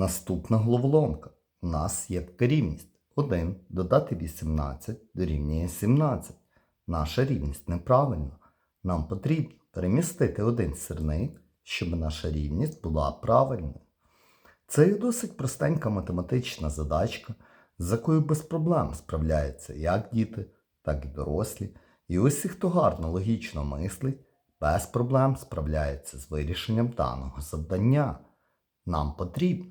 Наступна головоломка. У нас є така рівність. 1 додати 18 дорівнює 17. Наша рівність неправильна. Нам потрібно перемістити один сирник, щоб наша рівність була правильною. Це є досить простенька математична задачка, з якою без проблем справляються як діти, так і дорослі. І усі, хто гарно логічно мислить, без проблем справляється з вирішенням даного завдання. Нам потрібно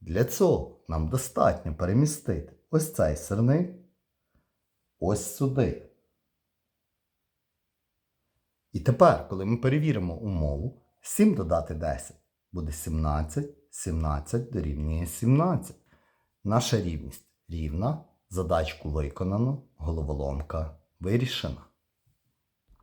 Для цього нам достатньо перемістити ось цей сирник ось сюди. І тепер, коли ми перевіримо умову, 7 додати 10 буде 17, 17 дорівнює 17. Наша рівність рівна, задачку виконано, головоломка вирішена.